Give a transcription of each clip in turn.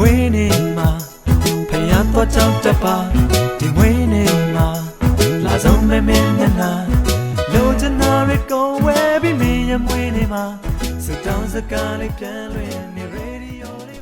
ွေးနေ့မှာဖယားတော့ကြောင့်တပါဒီမွေးနေ့မှာလာဆုံးမဲမဲနဲ့နာလိုချင်တာတွေကိုဝယ်ပြီးမင်းရဲ့မွေးနေ့မှာစတောင်းစကားလေးပြန်လွင်နေရ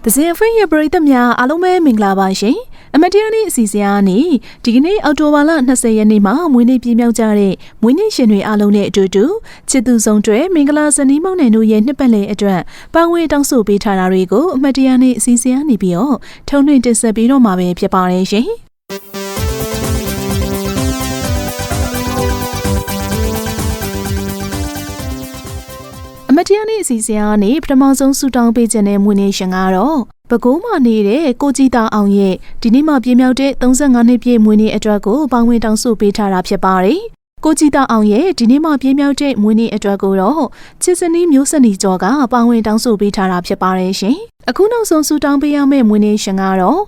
ဖွင့်ရဲ့ပရိသတ်များအားလုံးပဲမင်္ဂလာပါရှင်။အမတရားနေ့အစီအစဉ်အားနေဒီကနေ့အောက်တိုဘာလ20ရက်နေ့မှာမွေးနေ့ပြည့်မြောက်ကြတဲ့မွေးနေ့ရှင်တွေအားလုံးနဲ့အတူတူချစ်သူဆုံးတွေမင်္ဂလာဇနီးမောင်နှံတို့ရဲ့နှစ်ပတ်လည်အတွက်ပါဝင်တောင်းဆိုပေးထားတာတွေကိုအမတရားနေ့အစီအစဉ်အားနေပြီးတော့ထုံးထွင်းတင်ဆက်ပေးတော့မှာပဲဖြစ်ပါတယ်ရှင်။ တရားနေ့အစီအစဉ်ကနေပထမဆုံးဆူတောင်းပေးခြင်းတဲ့မွေးနေ့ရှင်ကတော့ပဲခူးမှနေတဲ့ကိုကြည်တာအောင်ရဲ့ဒီနေ့မှပြည့်မြောက်တဲ့35နှစ်ပြည့်မွေးနေ့အတွက်ကိုပေါင်းဝင်တောင်းဆိုပေးထားတာဖြစ်ပါတယ်။ကိုကြည်တာအောင်ရဲ့ဒီနေ့မှပြည့်မြောက်တဲ့မွေးနေ့အတွက်ကိုတော့ချစ်စနီးမျိုးစနီကျော်ကပေါင်းဝင်တောင်းဆိုပေးထားတာဖြစ်ပါတယ်ရှင်။အခုနောက်ဆုံးဆူတောင်းပေးရမယ့်မွေးနေ့ရှင်ကတော့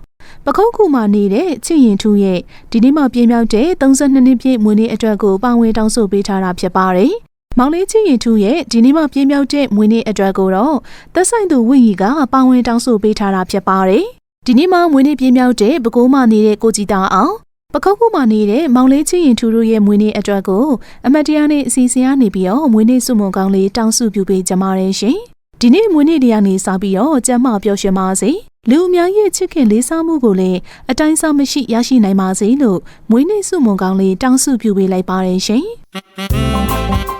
ပခုတ်ကူမှနေတဲ့ချစ်ရင်ထူးရဲ့ဒီနေ့မှပြည့်မြောက်တဲ့32နှစ်ပြည့်မွေးနေ့အတွက်ကိုပေါင်းဝင်တောင်းဆိုပေးထားတာဖြစ်ပါတယ်။ မောင်လေးချင်းရင်ထူရဲ့ဒီနေ့မှပြင်းပြောက်တဲ့မွေးနေ့အတွက်ကိုတော့သက်ဆိုင်သူဝိရီကပါဝင်တောင်းဆိုပေးထားတာဖြစ်ပါတယ်။ဒီနေ့မှမွေးနေ့ပြင်းပြောက်တဲ့ပဲခူးမှနေတဲ့ကိုကြည်တာအောင်ပခုတ်ကူမှနေတဲ့မောင်လေးချင်းရင်ထူတို့ရဲ့မွေးနေ့အတွက်ကိုအမတ်တရားနေ့အစီအစဉ်ကနေပြီးတော့မွေးနေ့စုမုံကောင်းလေးတောင်းစုပြုပေးကြပါရရှင်။ဒီနေ့မွေးနေ့တရားနေစပြီးတော့ကျမ်းမာပျော်ရွှင်ပါစေ။လူအများရဲ့ချစ်ခင်လေးစားမှုကိုလည်းအတိုင်းအဆမရှိရရှိနိုင်ပါစေလို့မွေးနေ့စုမုံကောင်းလေးတောင်းစုပြုပေးလိုက်ပါရရှင်။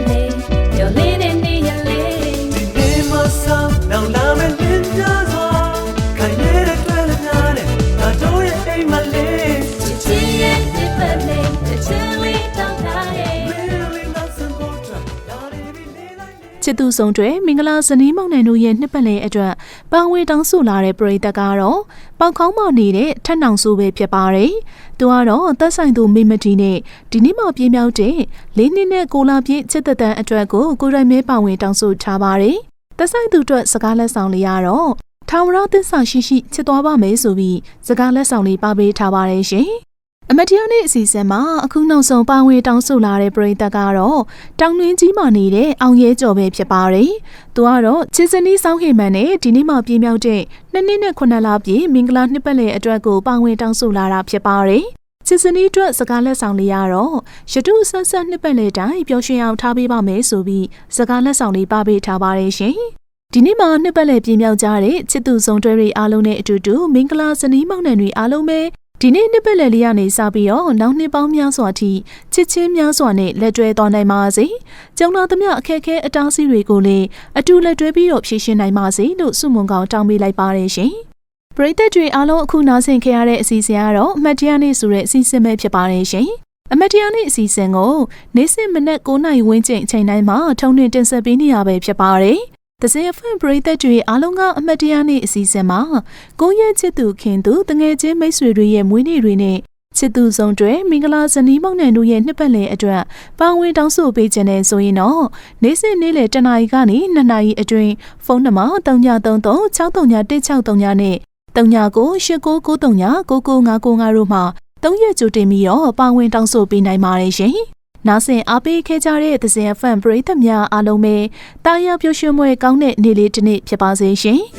ချစ်သူဆုံးတွေမင်္ဂလာဇနီးမောင်နှံတို့ရဲ့နှစ်ပတ်လည်အတွက်ပန်းဝင်တောင်းဆိုလာတဲ့ပရိသတ်ကတော့ပေါက်ခေါင်းမနေတဲ့ထက်နောင်ဆိုပဲဖြစ်ပါတယ်။သူကတော့သက်ဆိုင်သူမိမတီနဲ့ဒီနေ့မှပြင်းပြောက်တဲ့လေးနှစ်နဲ့ကိုလာပြည့်ချစ်သက်တမ်းအတွက်ကိုကိုရိုင်းမဲပါဝင်တောင်းဆိုထားပါတယ်။သက်ဆိုင်သူအတွက်စကားလက်ဆောင်လေးရတော့ထောင်ဝရသစ္စာရှိရှိချစ်သွားပါမယ်ဆိုပြီးစကားလက်ဆောင်လေးပါပေးထားပါတယ်ရှင်။ အမတ်တရားနေ့အစီအစဉ်မှာအခုနောက်ဆုံးပါဝင်တောင်းဆိုလာတဲ့ပရိသတ်ကတော့တောင်တွင်းကြီးမှနေတဲ့အောင်ရဲကျော်ပဲဖြစ်ပါတယ်။သူကတော့ချစ်စနီးစောင်းဟိမန်နဲ့ဒီနေ့မှပြင်းမြောက်တဲ့နှစ်နှစ်နဲ့ခုနှစ်လပြည့်မင်္ဂလာနှစ်ပတ်လည်အတွက်ကိုပါဝင်တောင်းဆိုလာတာဖြစ်ပါတယ်။ချစ်စနီးအတွက်စကားလက်ဆောင်လေးရတော့ရတုဆက်ဆက်နှစ်ပတ်လည်တိုင်းပျော်ရွှင်အောင်ထားပေးပါမယ်ဆိုပြီးစကားလက်ဆောင်လေးပါပေးထားပါတယ်ရှင်။ဒီနေ့မှာနှစ်ပတ်လည်ပြင်းမြောက်ကြတဲ့ချစ်သူဆုံးတွဲတွေအားလုံးနဲ့အတူတူမင်္ဂလာဇနီးမောင်နှံတွေအားလုံးပဲ ဒီနေ့နှစ်ပတ်လည်လေးကနေစပြီးတော့နောက်နှစ်ပေါင်းများစွာထိချစ်ချင်းများစွာနဲ့လက်တွဲသွားနိုင်ပါစေ။ကျောင်းသားသမျှအခက်အခဲအတားအဆီးတွေကိုလည်းအတူလက်တွဲပြီးတော့ဖြေရှင်းနိုင်ပါစေလို့ဆုမွန်ကောင်တောင်းပေးလိုက်ပါတယ်ရှင်။ပရိသတ်တွေအားလုံးအခုနားဆင်ခဲ့ရတဲ့အစီအစဉ်ကတော့အမှတ်တရနေ့ဆိုတဲ့အစီအစဉ်ပဲဖြစ်ပါတယ်ရှင်။အမတ်တရားနေ့အစီအစဉ်ကိုနေ့စဉ်မနက်9:00နာရီဝန်းကျင်အချိန်တိုင်းမှာထုံးနှင့်တင်ဆက်ပေးနေရပဲဖြစ်ပါတယ်။ တစင်အဖွင့်ပရိသတ်တွေအားလုံးကအမတ်တရားနေ့အစီအစဉ်မှာကိုယ့်ရဲ့ချစ်သူခင်သူတငယ်ချင်းမိတ်ဆွေတွေရဲ့မွေးနေ့တွေနဲ့ချစ်သူဆုံးတွေမင်္ဂလာဇနီးမောင်နှံတို့ရဲ့နှစ်ပတ်လည်အတွက်ပါဝင်တောင်းဆိုပေးခြင်းနဲ့ဆိုရင်တော့နေ့စဉ်နေ့လယ်တနာရီကနေ2နာရီအတွင်းဖုန်းနံပါတ်3933631639နဲ့399899399955တို့မှာသုံးရက်ကြိုတင်ပြီးတော့ပါဝင်တောင်းဆိုပေးနိုင်ပါတယ်ရှင်။ နားဆင်အားပေးခဲ့ကြတဲ့သဇင် FM ပရိသတ်များအားလုံးပဲတာယာပျော်ရွှင်မွေကောင်းတဲ့နေ့လေးတစ်နေ့ဖြစ်ပါစေရှင်။